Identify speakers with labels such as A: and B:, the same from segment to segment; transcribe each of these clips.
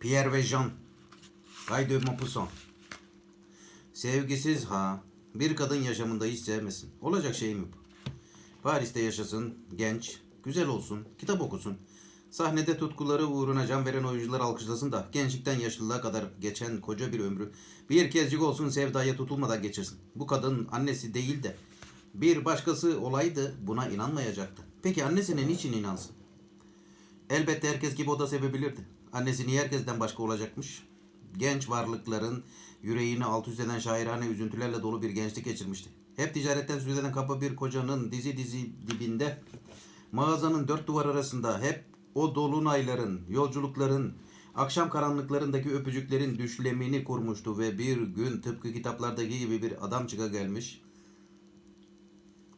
A: Pierre ve Jean. Guy de Maupassant. Sevgisiz ha. Bir kadın yaşamında hiç sevmesin. Olacak şey mi bu? Paris'te yaşasın, genç, güzel olsun, kitap okusun. Sahnede tutkuları uğruna can veren oyuncular alkışlasın da gençlikten yaşlılığa kadar geçen koca bir ömrü bir kezcik olsun sevdaya tutulmadan geçirsin. Bu kadın annesi değil de bir başkası olaydı buna inanmayacaktı. Peki annesine niçin inansın? Elbette herkes gibi o da sevebilirdi. Annesi niye herkesten başka olacakmış? Genç varlıkların yüreğini alt üst eden şairane üzüntülerle dolu bir gençlik geçirmişti. Hep ticaretten söz eden kaba bir kocanın dizi dizi dibinde, mağazanın dört duvar arasında hep o dolunayların, yolculukların, akşam karanlıklarındaki öpücüklerin düşlemini kurmuştu ve bir gün tıpkı kitaplardaki gibi bir adam çıka gelmiş.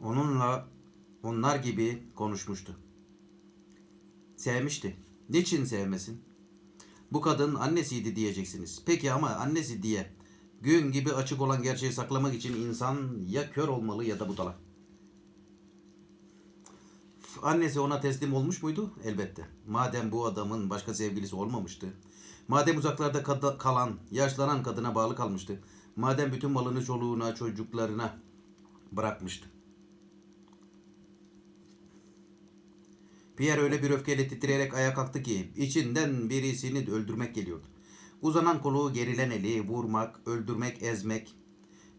A: Onunla onlar gibi konuşmuştu. Sevmişti. Niçin sevmesin? Bu kadın annesiydi diyeceksiniz. Peki ama annesi diye gün gibi açık olan gerçeği saklamak için insan ya kör olmalı ya da budala. Annesi ona teslim olmuş muydu? Elbette. Madem bu adamın başka sevgilisi olmamıştı. Madem uzaklarda kalan, yaşlanan kadına bağlı kalmıştı. Madem bütün malını çoluğuna, çocuklarına bırakmıştı. Pierre öyle bir öfkeyle titreyerek ayağa kalktı ki içinden birisini öldürmek geliyordu. Uzanan kolu, gerilen eli, vurmak, öldürmek, ezmek,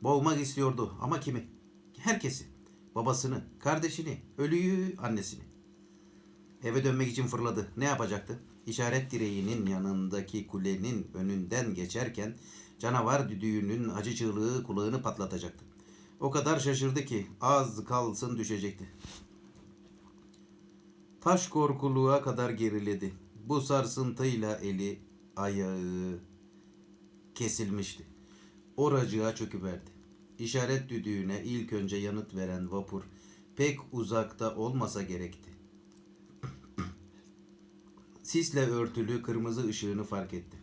A: boğmak istiyordu. Ama kimi? Herkesi. Babasını, kardeşini, ölüyü, annesini. Eve dönmek için fırladı. Ne yapacaktı? İşaret direğinin yanındaki kulenin önünden geçerken canavar düdüğünün acı çığlığı kulağını patlatacaktı. O kadar şaşırdı ki az kalsın düşecekti. Taş korkuluğa kadar geriledi. Bu sarsıntıyla eli, ayağı kesilmişti. Oracığa çöküverdi. İşaret düdüğüne ilk önce yanıt veren vapur pek uzakta olmasa gerekti. Sisle örtülü kırmızı ışığını fark etti.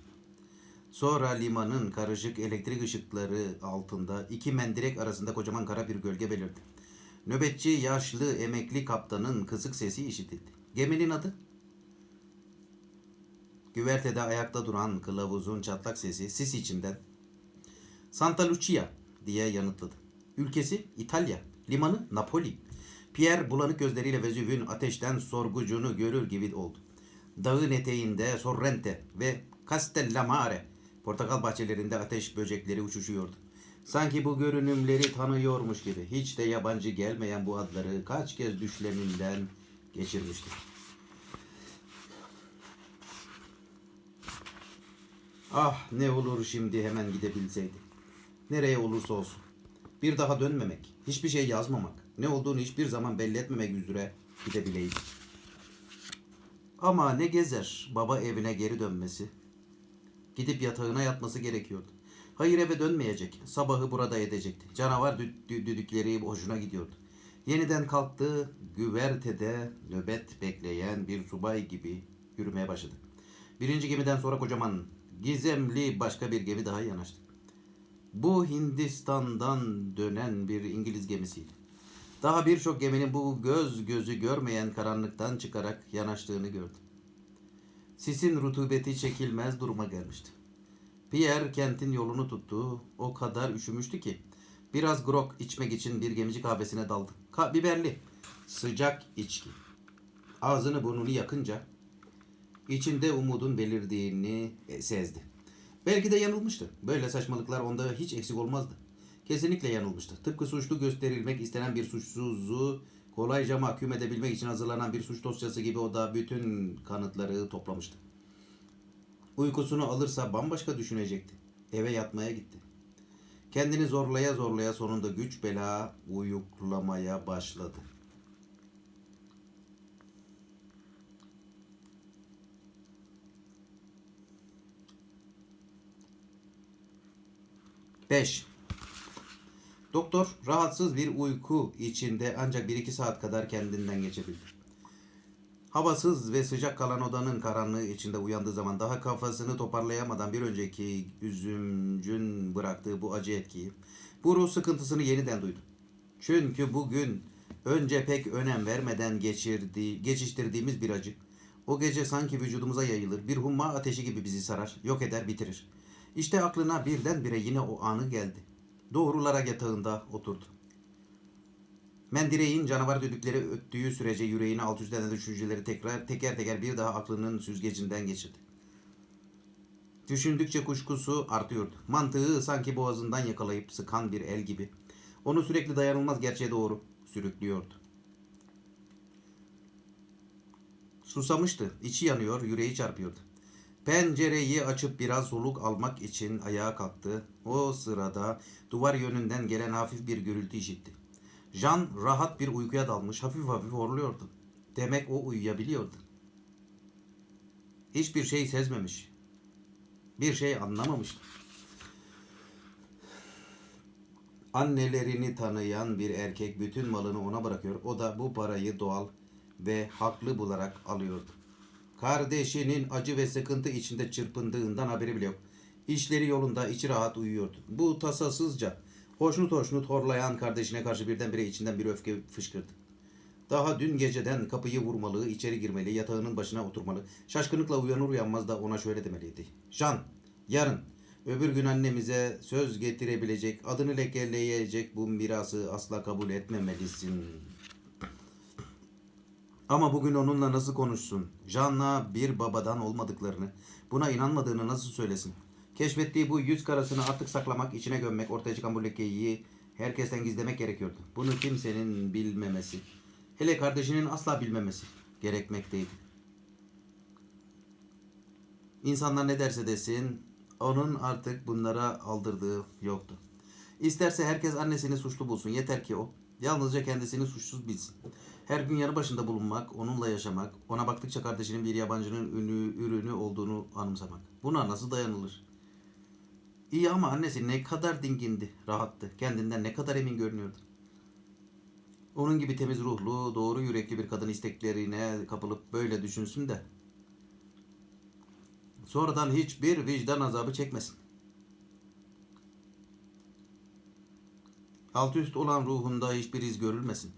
A: Sonra limanın karışık elektrik ışıkları altında iki mendirek arasında kocaman kara bir gölge belirdi. Nöbetçi yaşlı emekli kaptanın kısık sesi işitildi. Geminin adı? Güvertede ayakta duran kılavuzun çatlak sesi sis içinden Santa Lucia diye yanıtladı. Ülkesi İtalya, limanı Napoli. Pierre bulanık gözleriyle Vezüv'ün ateşten sorgucunu görür gibi oldu. Dağın eteğinde Sorrente ve Castellamare portakal bahçelerinde ateş böcekleri uçuşuyordu. Sanki bu görünümleri tanıyormuş gibi hiç de yabancı gelmeyen bu adları kaç kez düşleminden geçirmişti. Ah ne olur şimdi hemen gidebilseydi. Nereye olursa olsun. Bir daha dönmemek, hiçbir şey yazmamak, ne olduğunu hiçbir zaman belli etmemek üzere gidebileydi. Ama ne gezer baba evine geri dönmesi. Gidip yatağına yatması gerekiyordu. Hayır eve dönmeyecek. Sabahı burada edecekti. Canavar dü- dü- düdükleri hoşuna gidiyordu. Yeniden kalktı. Güvertede nöbet bekleyen bir subay gibi yürümeye başladı. Birinci gemiden sonra kocaman, gizemli başka bir gemi daha yanaştı. Bu Hindistan'dan dönen bir İngiliz gemisiydi. Daha birçok geminin bu göz gözü görmeyen karanlıktan çıkarak yanaştığını gördü. Sisin rutubeti çekilmez duruma gelmişti. Pierre kentin yolunu tuttu. O kadar üşümüştü ki biraz grog içmek için bir gemici kahvesine daldı. Ka- biberli, sıcak içki. Ağzını burnunu yakınca içinde umudun belirdiğini e, sezdi. Belki de yanılmıştı. Böyle saçmalıklar onda hiç eksik olmazdı. Kesinlikle yanılmıştı. Tıpkı suçlu gösterilmek istenen bir suçsuzu kolayca mahkum edebilmek için hazırlanan bir suç dosyası gibi o da bütün kanıtları toplamıştı. Uykusunu alırsa bambaşka düşünecekti. Eve yatmaya gitti. Kendini zorlaya zorlaya sonunda güç bela uyuklamaya başladı. Beş. Doktor rahatsız bir uyku içinde ancak 1-2 saat kadar kendinden geçebildi. Havasız ve sıcak kalan odanın karanlığı içinde uyandığı zaman daha kafasını toparlayamadan bir önceki üzümcün bıraktığı bu acı etkiyi, bu ruh sıkıntısını yeniden duydu. Çünkü bugün önce pek önem vermeden geçirdiği, geçiştirdiğimiz bir acı, O gece sanki vücudumuza yayılır, bir humma ateşi gibi bizi sarar, yok eder, bitirir. İşte aklına birdenbire yine o anı geldi. Doğrulara yatağında oturdu. Mendireğin canavar düdükleri öttüğü sürece yüreğini alt üst eden düşünceleri tekrar teker teker bir daha aklının süzgecinden geçirdi. Düşündükçe kuşkusu artıyordu. Mantığı sanki boğazından yakalayıp sıkan bir el gibi. Onu sürekli dayanılmaz gerçeğe doğru sürüklüyordu. Susamıştı. içi yanıyor, yüreği çarpıyordu. Pencereyi açıp biraz soluk almak için ayağa kalktı. O sırada duvar yönünden gelen hafif bir gürültü işitti. Jean rahat bir uykuya dalmış, hafif hafif horluyordu. Demek o uyuyabiliyordu. Hiçbir şey sezmemiş. Bir şey anlamamıştı. Annelerini tanıyan bir erkek bütün malını ona bırakıyor. O da bu parayı doğal ve haklı bularak alıyordu. Kardeşinin acı ve sıkıntı içinde çırpındığından haberi bile yok. İşleri yolunda, içi rahat uyuyordu. Bu tasasızca, hoşnut hoşnut horlayan kardeşine karşı birdenbire içinden bir öfke fışkırdı. Daha dün geceden kapıyı vurmalı, içeri girmeli, yatağının başına oturmalı. Şaşkınlıkla uyanır uyanmaz da ona şöyle demeliydi. Can, yarın, öbür gün annemize söz getirebilecek, adını lekeleyecek bu mirası asla kabul etmemelisin. Ama bugün onunla nasıl konuşsun? Jan'la bir babadan olmadıklarını, buna inanmadığını nasıl söylesin? Keşfettiği bu yüz karasını artık saklamak, içine gömmek, ortaya çıkan bu lekeyi herkesten gizlemek gerekiyordu. Bunu kimsenin bilmemesi, hele kardeşinin asla bilmemesi gerekmekteydi. İnsanlar ne derse desin, onun artık bunlara aldırdığı yoktu. İsterse herkes annesini suçlu bulsun, yeter ki o yalnızca kendisini suçsuz bilsin. Her gün yanı başında bulunmak, onunla yaşamak, ona baktıkça kardeşinin bir yabancının ünlü, ürünü olduğunu anımsamak. Buna nasıl dayanılır? İyi ama annesi ne kadar dingindi, rahattı. Kendinden ne kadar emin görünüyordu. Onun gibi temiz ruhlu, doğru yürekli bir kadın isteklerine kapılıp böyle düşünsün de sonradan hiçbir vicdan azabı çekmesin. Alt üst olan ruhunda hiçbir iz görülmesin.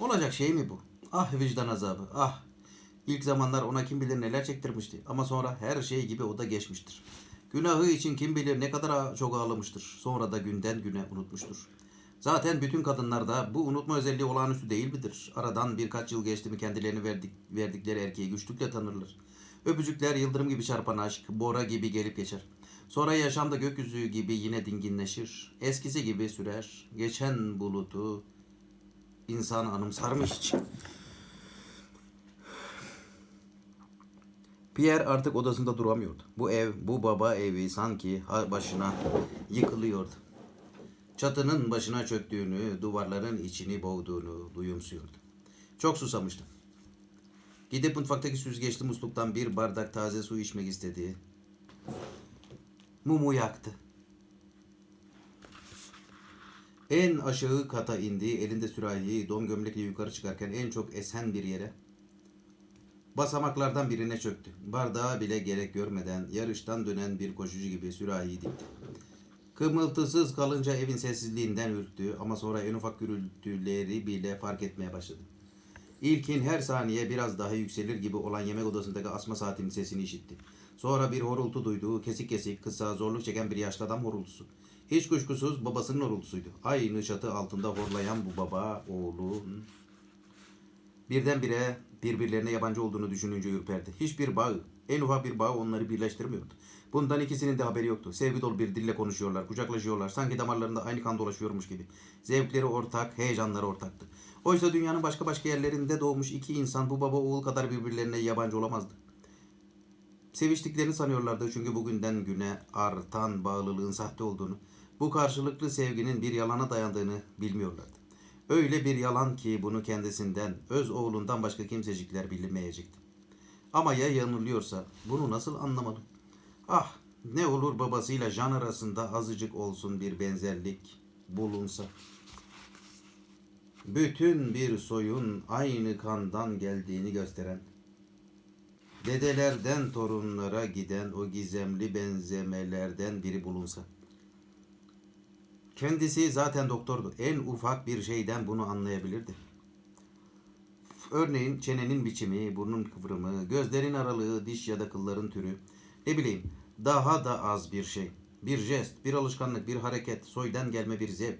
A: Olacak şey mi bu? Ah vicdan azabı, ah. İlk zamanlar ona kim bilir neler çektirmişti. Ama sonra her şey gibi o da geçmiştir. Günahı için kim bilir ne kadar çok ağlamıştır. Sonra da günden güne unutmuştur. Zaten bütün kadınlarda bu unutma özelliği olağanüstü değil midir? Aradan birkaç yıl geçti mi kendilerini verdik, verdikleri erkeği güçlükle tanırlar. Öpücükler yıldırım gibi çarpan aşk, bora gibi gelip geçer. Sonra yaşamda gökyüzü gibi yine dinginleşir. Eskisi gibi sürer. Geçen bulutu insan anımsar? Pierre artık odasında duramıyordu. Bu ev, bu baba evi sanki başına yıkılıyordu. Çatının başına çöktüğünü, duvarların içini boğduğunu duyumsuyordu. Çok susamıştı. Gidip mutfaktaki süzgeçli musluktan bir bardak taze su içmek istedi. Mumu yaktı. En aşağı kata indi, elinde sürahiyi don gömlekle yukarı çıkarken en çok esen bir yere basamaklardan birine çöktü. Bardağa bile gerek görmeden yarıştan dönen bir koşucu gibi sürahiyi dikti. Kımıltısız kalınca evin sessizliğinden ürktü ama sonra en ufak gürültüleri bile fark etmeye başladı. İlkin her saniye biraz daha yükselir gibi olan yemek odasındaki asma saatinin sesini işitti. Sonra bir horultu duydu. Kesik kesik, kısa, zorluk çeken bir yaşlı adam horultusu. Hiç kuşkusuz babasının horultusuydu. Aynı çatı altında horlayan bu baba, oğlun. Birdenbire birbirlerine yabancı olduğunu düşününce ürperdi. Hiçbir bağ, en ufak bir bağ onları birleştirmiyordu. Bundan ikisinin de haberi yoktu. Sevgi dolu bir dille konuşuyorlar, kucaklaşıyorlar. Sanki damarlarında aynı kan dolaşıyormuş gibi. Zevkleri ortak, heyecanları ortaktı. Oysa dünyanın başka başka yerlerinde doğmuş iki insan bu baba oğul kadar birbirlerine yabancı olamazdı. Seviştiklerini sanıyorlardı çünkü bugünden güne artan bağlılığın sahte olduğunu, bu karşılıklı sevginin bir yalana dayandığını bilmiyorlardı. Öyle bir yalan ki bunu kendisinden, öz oğlundan başka kimsecikler bilmeyecekti. Ama ya yanılıyorsa bunu nasıl anlamalı? Ah ne olur babasıyla Can arasında azıcık olsun bir benzerlik bulunsa. Bütün bir soyun aynı kandan geldiğini gösteren, dedelerden torunlara giden o gizemli benzemelerden biri bulunsa. Kendisi zaten doktordu. En ufak bir şeyden bunu anlayabilirdi. Örneğin çenenin biçimi, burnun kıvrımı, gözlerin aralığı, diş ya da kılların türü. Ne bileyim daha da az bir şey. Bir jest, bir alışkanlık, bir hareket, soydan gelme bir zevk.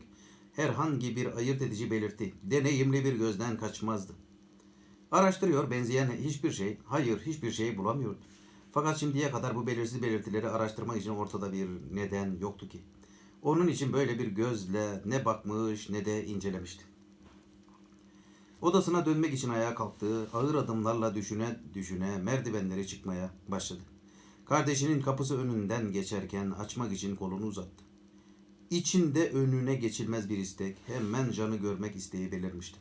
A: Herhangi bir ayırt edici belirti, deneyimli bir gözden kaçmazdı. Araştırıyor benzeyen hiçbir şey, hayır hiçbir şey bulamıyordu. Fakat şimdiye kadar bu belirsiz belirtileri araştırmak için ortada bir neden yoktu ki. Onun için böyle bir gözle ne bakmış ne de incelemişti. Odasına dönmek için ayağa kalktı. Ağır adımlarla düşüne düşüne merdivenleri çıkmaya başladı. Kardeşinin kapısı önünden geçerken açmak için kolunu uzattı. İçinde önüne geçilmez bir istek, hemen canı görmek isteği belirmişti.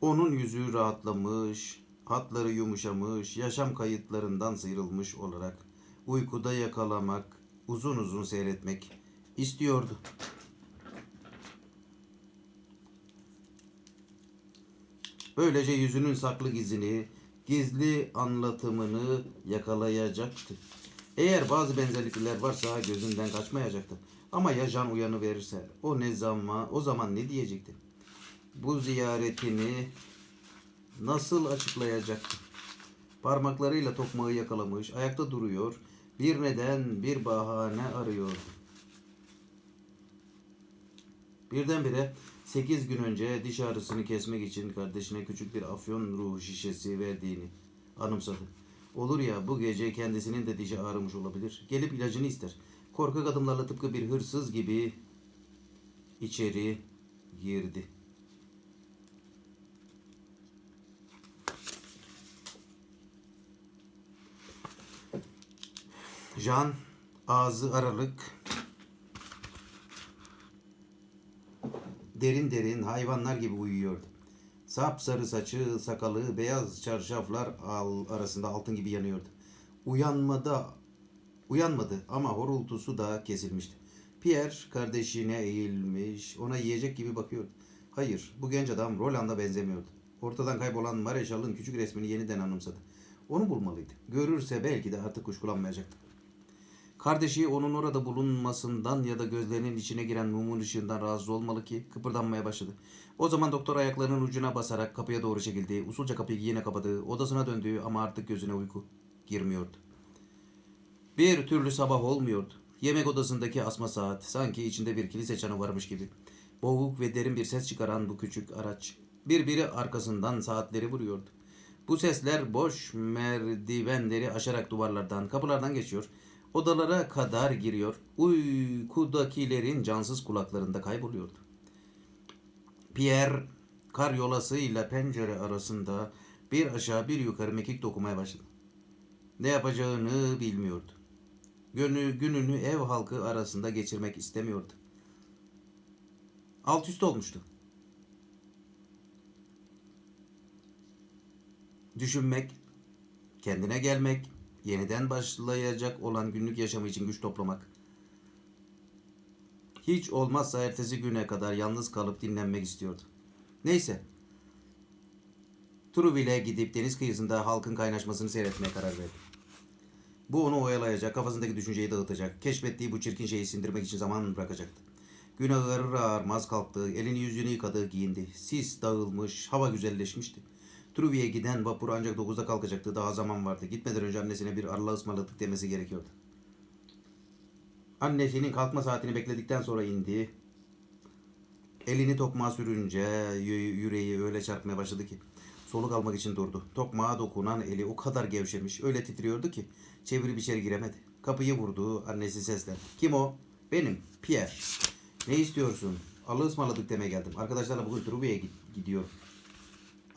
A: Onun yüzü rahatlamış, hatları yumuşamış, yaşam kayıtlarından sıyrılmış olarak uykuda yakalamak, uzun uzun seyretmek istiyordu. Böylece yüzünün saklı gizini, gizli anlatımını yakalayacaktı. Eğer bazı benzerlikler varsa gözünden kaçmayacaktı. Ama ya Can uyanı verirse o ne zaman o zaman ne diyecekti? Bu ziyaretini nasıl açıklayacaktı? Parmaklarıyla tokmağı yakalamış, ayakta duruyor, bir neden, bir bahane arıyordu. Birdenbire 8 gün önce diş ağrısını kesmek için kardeşine küçük bir afyon ruhu şişesi verdiğini anımsadı. Olur ya bu gece kendisinin de dişi ağrımış olabilir. Gelip ilacını ister. Korkak adımlarla tıpkı bir hırsız gibi içeri girdi. Jean ağzı aralık derin derin hayvanlar gibi uyuyordu. Sapsarı saçı, sakalı, beyaz çarşaflar al, arasında altın gibi yanıyordu. Uyanmadı, uyanmadı ama horultusu da kesilmişti. Pierre kardeşine eğilmiş, ona yiyecek gibi bakıyordu. Hayır, bu genç adam Roland'a benzemiyordu. Ortadan kaybolan Mareşal'ın küçük resmini yeniden anımsadı. Onu bulmalıydı. Görürse belki de artık kuşkulanmayacaktı. Kardeşi onun orada bulunmasından ya da gözlerinin içine giren mumun ışığından rahatsız olmalı ki kıpırdanmaya başladı. O zaman doktor ayaklarının ucuna basarak kapıya doğru çekildi. Usulca kapıyı yine kapadı. Odasına döndü ama artık gözüne uyku girmiyordu. Bir türlü sabah olmuyordu. Yemek odasındaki asma saat sanki içinde bir kilise çanı varmış gibi. Boğuk ve derin bir ses çıkaran bu küçük araç. Birbiri arkasından saatleri vuruyordu. Bu sesler boş merdivenleri aşarak duvarlardan, kapılardan geçiyor. Odalara kadar giriyor. Uykudakilerin cansız kulaklarında kayboluyordu. Pierre karyolasıyla pencere arasında bir aşağı bir yukarı mekik dokumaya başladı. Ne yapacağını bilmiyordu. Günü, gününü ev halkı arasında geçirmek istemiyordu. Alt üst olmuştu. Düşünmek, kendine gelmek, yeniden başlayacak olan günlük yaşamı için güç toplamak. Hiç olmazsa ertesi güne kadar yalnız kalıp dinlenmek istiyordu. Neyse. Trouville'e gidip deniz kıyısında halkın kaynaşmasını seyretmeye karar verdi. Bu onu oyalayacak, kafasındaki düşünceyi dağıtacak, keşfettiği bu çirkin şeyi sindirmek için zaman bırakacaktı. Gün ağarır ağarmaz kalktı, elini yüzünü yıkadı, giyindi. Sis dağılmış, hava güzelleşmişti. Truville'ye giden vapur ancak 9'da kalkacaktı. Daha zaman vardı. Gitmeden önce annesine bir arla ısmarladık demesi gerekiyordu. Annesinin kalkma saatini bekledikten sonra indi. Elini tokmağa sürünce yü- yüreği öyle çarpmaya başladı ki soluk almak için durdu. Tokmağa dokunan eli o kadar gevşemiş, öyle titriyordu ki çevirip içeri giremedi. Kapıyı vurdu, annesi seslendi. Kim o? Benim, Pierre. Ne istiyorsun? Alı ısmarladık demeye geldim. Arkadaşlarla bugün Truville'ye gid- gidiyorum.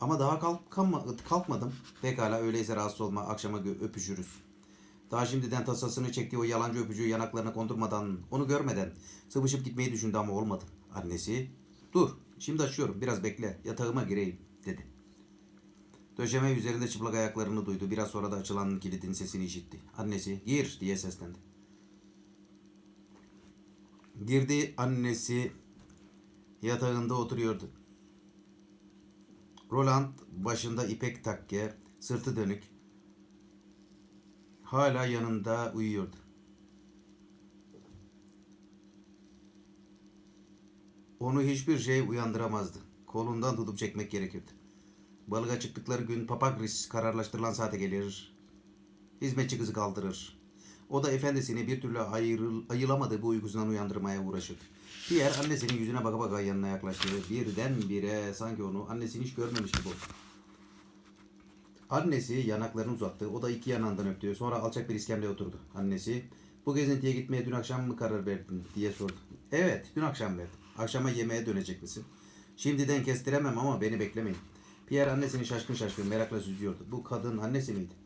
A: Ama daha kalkama, kalkmadım. Pekala öyleyse rahatsız olma. Akşama öpüşürüz. Daha şimdiden tasasını çektiği o yalancı öpücüğü yanaklarına kondurmadan, onu görmeden sıvışıp gitmeyi düşündü ama olmadı. Annesi, dur şimdi açıyorum biraz bekle yatağıma gireyim dedi. Döşeme üzerinde çıplak ayaklarını duydu. Biraz sonra da açılan kilidin sesini işitti. Annesi gir diye seslendi. Girdi annesi yatağında oturuyordu. Roland başında ipek takke, sırtı dönük. Hala yanında uyuyordu. Onu hiçbir şey uyandıramazdı. Kolundan tutup çekmek gerekirdi. Balığa çıktıkları gün Papagris kararlaştırılan saate gelir. Hizmetçi kızı kaldırır. O da efendisini bir türlü ayrıl, ayılamadığı bu uykusundan uyandırmaya uğraşır. Pierre annesinin yüzüne baka baka yanına yaklaştı. Birdenbire sanki onu annesini hiç görmemiş gibi oldu. Annesi yanaklarını uzattı. O da iki yanağından öptü. Sonra alçak bir iskemleye oturdu. Annesi, bu gezintiye gitmeye dün akşam mı karar verdin diye sordu. Evet, dün akşam verdim. Akşama yemeğe dönecek misin? Şimdiden kestiremem ama beni beklemeyin. Pierre annesini şaşkın şaşkın merakla süzüyordu. Bu kadın annesi miydi?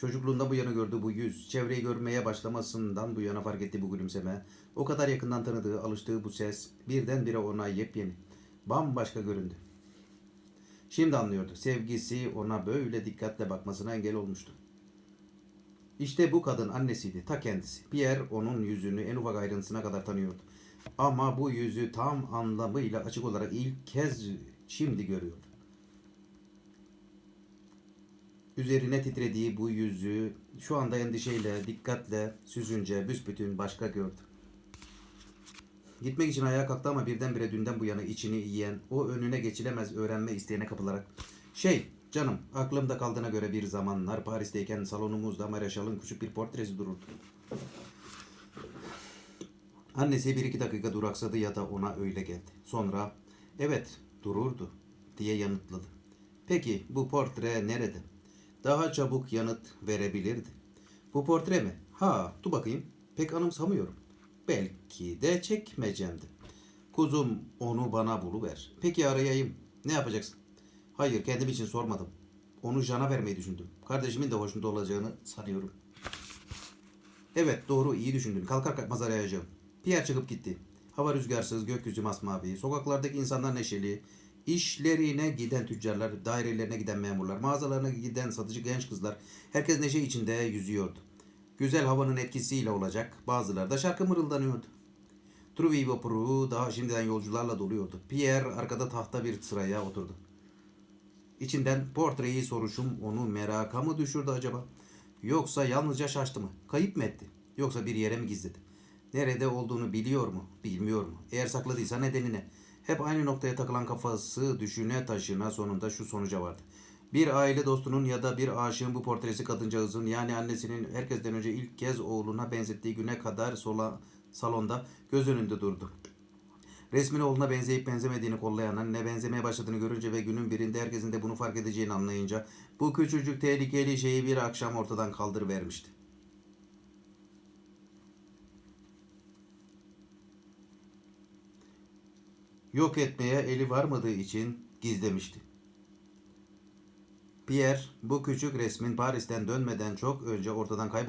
A: Çocukluğunda bu yana gördüğü bu yüz, çevreyi görmeye başlamasından bu yana fark ettiği bu gülümseme, o kadar yakından tanıdığı, alıştığı bu ses birdenbire ona yepyeni, bambaşka göründü. Şimdi anlıyordu. Sevgisi ona böyle dikkatle bakmasına engel olmuştu. İşte bu kadın annesiydi, ta kendisi. Pierre onun yüzünü en ufak ayrıntısına kadar tanıyordu. Ama bu yüzü tam anlamıyla açık olarak ilk kez şimdi görüyordu. Üzerine titrediği bu yüzü şu anda endişeyle, dikkatle süzünce büsbütün başka gördü. Gitmek için ayağa kalktı ama birdenbire dünden bu yana içini yiyen, o önüne geçilemez öğrenme isteğine kapılarak şey canım aklımda kaldığına göre bir zamanlar Paris'teyken salonumuzda Mareşal'ın küçük bir portresi dururdu. Annesi bir iki dakika duraksadı ya da ona öyle geldi. Sonra evet dururdu diye yanıtladı. Peki bu portre nerede? Daha çabuk yanıt verebilirdi. Bu portre mi? Ha dur bakayım. Pek anımsamıyorum. Belki de çekmecemdi. Kuzum onu bana buluver. Peki arayayım. Ne yapacaksın? Hayır kendim için sormadım. Onu Jan'a vermeyi düşündüm. Kardeşimin de hoşnut olacağını sanıyorum. Evet doğru iyi düşündün. Kalkar kalkmaz arayacağım. Pierre çıkıp gitti. Hava rüzgarsız, gökyüzü masmavi. Sokaklardaki insanlar neşeli. İşlerine giden tüccarlar, dairelerine giden memurlar, mağazalarına giden satıcı genç kızlar. Herkes neşe içinde yüzüyordu. Güzel havanın etkisiyle olacak. Bazıları da şarkı mırıldanıyordu. Truvi vapuru daha şimdiden yolcularla doluyordu. Pierre arkada tahta bir sıraya oturdu. İçinden portreyi soruşum onu meraka mı düşürdü acaba? Yoksa yalnızca şaştı mı? Kayıp mı etti? Yoksa bir yere mi gizledi? Nerede olduğunu biliyor mu? Bilmiyor mu? Eğer sakladıysa nedeni ne? Hep aynı noktaya takılan kafası düşüne taşına sonunda şu sonuca vardı. Bir aile dostunun ya da bir aşığın bu portresi kadıncağızın yani annesinin herkesten önce ilk kez oğluna benzettiği güne kadar sola, salonda göz önünde durdu. Resmin oğluna benzeyip benzemediğini kollayan anne benzemeye başladığını görünce ve günün birinde herkesin de bunu fark edeceğini anlayınca bu küçücük tehlikeli şeyi bir akşam ortadan kaldırıvermişti. Yok etmeye eli varmadığı için gizlemişti. Pierre bu küçük resmin Paris'ten dönmeden çok önce ortadan kayboldu.